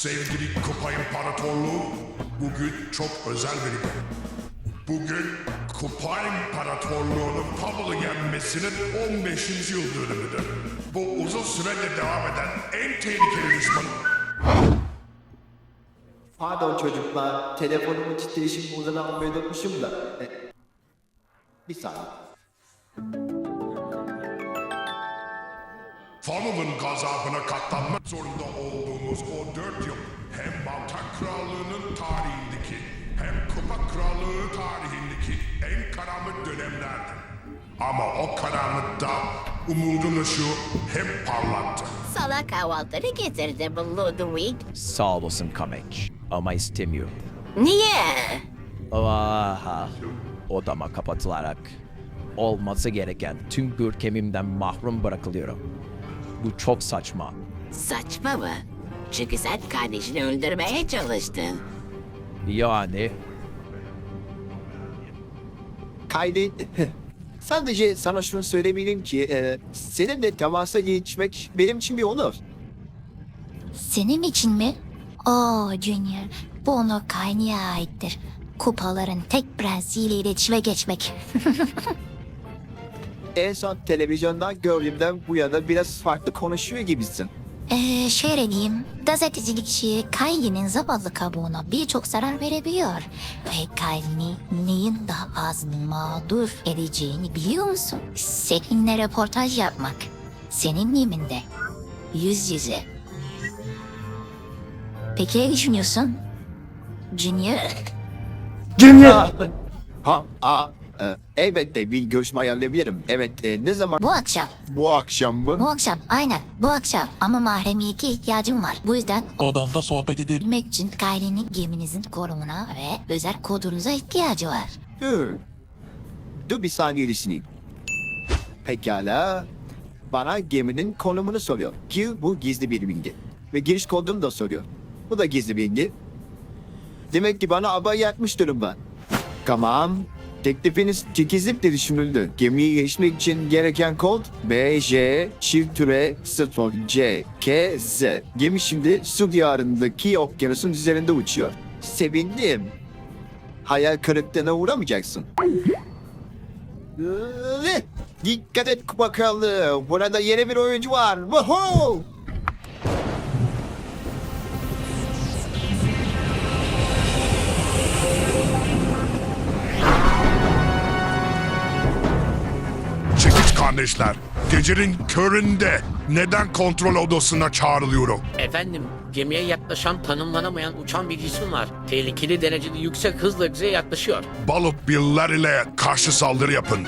Sevgili Kupa İmparatorluğu, bugün çok özel bir gün. Bugün Kupa İmparatorluğu'nun Pummel yenmesinin 15. yıl dönümüdür. Bu uzun süredir devam eden en tehlikeli düşman Pardon çocuklar, telefonumun titreşim almayı unutmuşum da. E, bir saniye. Famımın gazabına katlanmak zorunda olduğumuz o dört yıl hem Baltak Krallığı'nın tarihindeki hem Kupa Krallığı tarihindeki en karanlık dönemlerdi. Ama o karanlıkta umudun ışığı hep parlattı. Sana kahvaltını getirdim Ludwig. Sağ olasın Kamek. Ama istemiyorum. Niye? Aha. Odama kapatılarak olması gereken tüm görkemimden mahrum bırakılıyorum. Bu çok saçma. Saçma mı? Çünkü sen kardeşini öldürmeye çalıştın. Yani Kaydı. Sadece sana şunu söylemeliyim ki e, seninle temasa geçmek benim için bir onur. Senin için mi? Oo Junior, bu onu Kaynı'ya aittir. Kupaların tek prensiyle iletişime geçmek. En son televizyondan gördüğümden bu yana biraz farklı konuşuyor gibisin. Ee, şöyle diyeyim, gazetecilikçi Kayni'nin zavallı kabuğuna birçok zarar verebiliyor. Ve Kayni neyin daha az mağdur edeceğini biliyor musun? Seninle röportaj yapmak. Senin yeminde. Yüz yüze. Peki ne düşünüyorsun? Junior? Dünya! Ha, aa, e, elbette bir görüşme ayarlayabilirim. Evet, e, ne zaman? Bu akşam. Bu akşam mı? Bu akşam, aynen bu akşam. Ama mahremiyete ihtiyacım var. Bu yüzden Odamda sohbet edelim. bilmek için Kayle'nin geminizin korumuna ve özel kodunuza ihtiyacı var. Dur. Dur bir saniye düşüneyim. Pekala. Bana geminin konumunu soruyor. Ki bu gizli bir bilgi. Ve giriş kodunu da soruyor. Bu da gizli bilgi. Demek ki bana aba yapmış durumda. Tamam. Teklifiniz çekizlikle düşünüldü. Gemiyi geçmek için gereken kod BJ çift türe 0 C K Z. Gemi şimdi su diyarındaki okyanusun üzerinde uçuyor. Sevindim hayal kırıklığına uğramayacaksın. Dikkat et krallığı. Burada yeni bir oyuncu var. Woohoo! Kardeşler, gecenin köründe neden kontrol odasına çağrılıyorum? Efendim, gemiye yaklaşan tanımlanamayan uçan bir cisim var. Tehlikeli derecede yüksek hızla bize yaklaşıyor. Balık biller ile karşı saldırı yapın.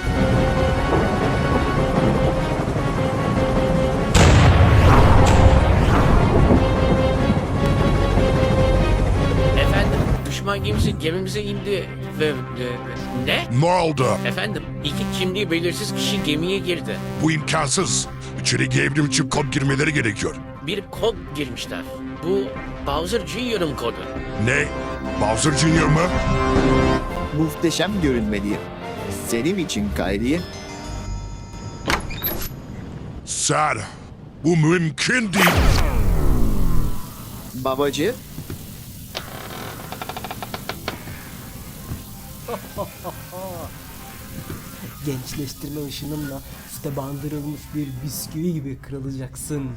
Efendim, düşman gemisi gemimize indi ne? Ne oldu? Efendim, iki kimliği belirsiz kişi gemiye girdi. Bu imkansız. İçeri gevrim için kod girmeleri gerekiyor. Bir kod girmişler. Bu Bowser Jr.'ın kodu. Ne? Bowser Jr. mı? Muhteşem görünmeliyim. Senin için Kyrie. Ser, bu mümkün değil. Babacı. gençleştirme ışınımla süte bandırılmış bir bisküvi gibi kırılacaksın.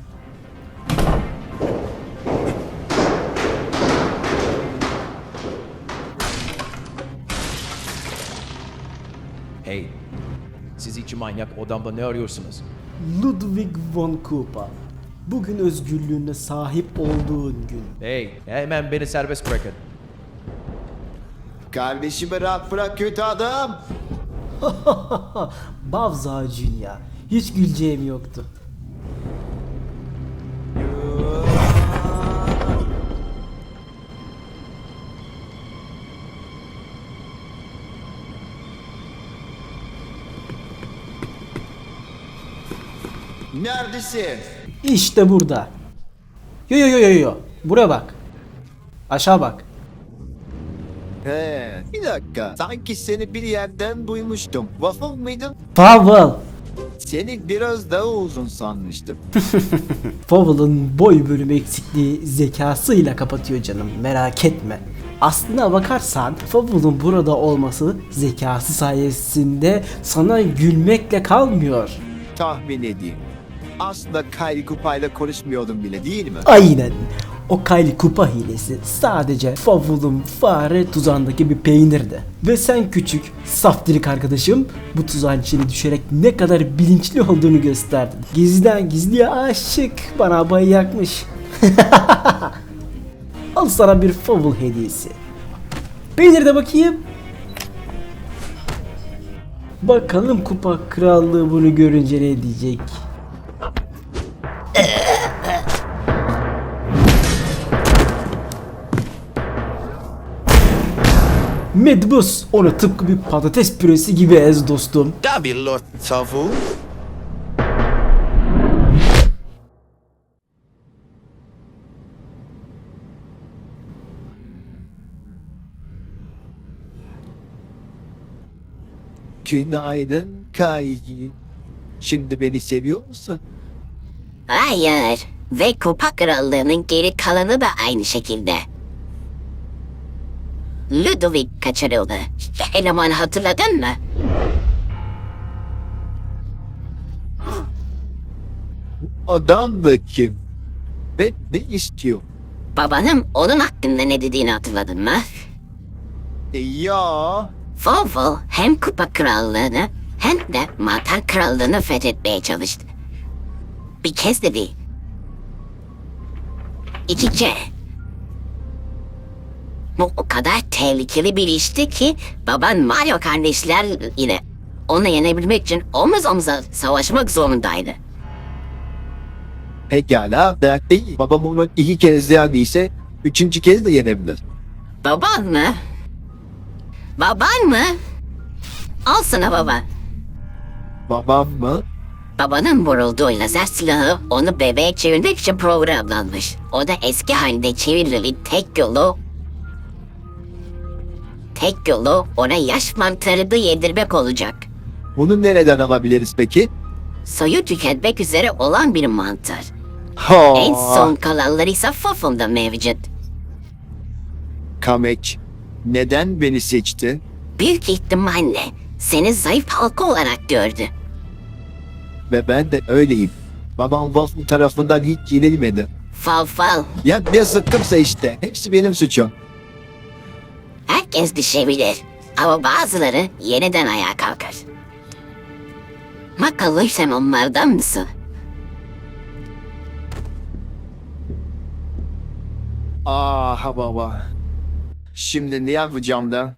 hey. Siz iki manyak odamda ne arıyorsunuz? Ludwig von Kupa. Bugün özgürlüğüne sahip olduğun gün. Hey hemen beni serbest bırakın. Kardeşimi rahat bırak kötü adam. Bavza Junior. Hiç güleceğim yoktu. Neredesin? İşte burada. Yo yo yo yo yo. Buraya bak. Aşağı bak. He, bir dakika. Sanki seni bir yerden duymuştum. Waffle mıydın? Pavel. Seni biraz daha uzun sanmıştım. Fowl'ın boy bölümü eksikliği zekasıyla kapatıyor canım merak etme. Aslına bakarsan Fowl'un burada olması zekası sayesinde sana gülmekle kalmıyor. Tahmin edeyim. Aslında Kyle Kupa'yla konuşmuyordum bile değil mi? Aynen. O Kylie Kupa hilesi sadece Fowl'un fare tuzağındaki bir peynirdi. Ve sen küçük, saftirik arkadaşım bu tuzağın içine düşerek ne kadar bilinçli olduğunu gösterdin. Gizliden gizliye aşık bana bayı yakmış. Al sana bir Fowl hediyesi. Peynir de bakayım. Bakalım kupa krallığı bunu görünce ne diyecek. Medbus onu tıpkı bir patates püresi gibi ez dostum. Tabii Lord Tavu. Günaydın Kyle. Şimdi beni seviyor musun? Hayır. Ve kupa krallığının geri kalanı da aynı şekilde. Ludovic kaçırıldı. Eleman hatırladın mı? Adam da kim? Ve ne istiyor? Babanın onun hakkında ne dediğini hatırladın mı? E, ya Volvo hem kupa krallığını hem de mantar krallığını fethetmeye çalıştı. Bir kez de değil. Bu o kadar tehlikeli bir işti ki baban Mario kardeşler yine onu yenebilmek için omuz omuza savaşmak zorundaydı. pekala dert değil. Babam onu iki kez yendiyse üçüncü kez de yenebilir. Baban mı? Baban mı? Al sana baba. Babam mı? Babanın vurulduğu lazer silahı onu bebeğe çevirmek için programlanmış. O da eski halinde çevirilir tek yolu... Tek yolu ona yaş mantarını yedirmek olacak. Bunu nereden alabiliriz peki? Soyu tüketmek üzere olan bir mantar. Ha, En son kalanları ise Fafum'da mevcut. Kamek, neden beni seçti? Büyük ihtimalle seni zayıf halka olarak gördü. Ve ben de öyleyim. Babam Wolf'un tarafından hiç yenilmedi. Fal fal. Ya ne sıkkımsa işte. Hepsi benim suçum. Herkes düşebilir. Ama bazıları yeniden ayağa kalkar. Bakalım sen onlardan mısın? Ah baba. Şimdi ne yapacağım da?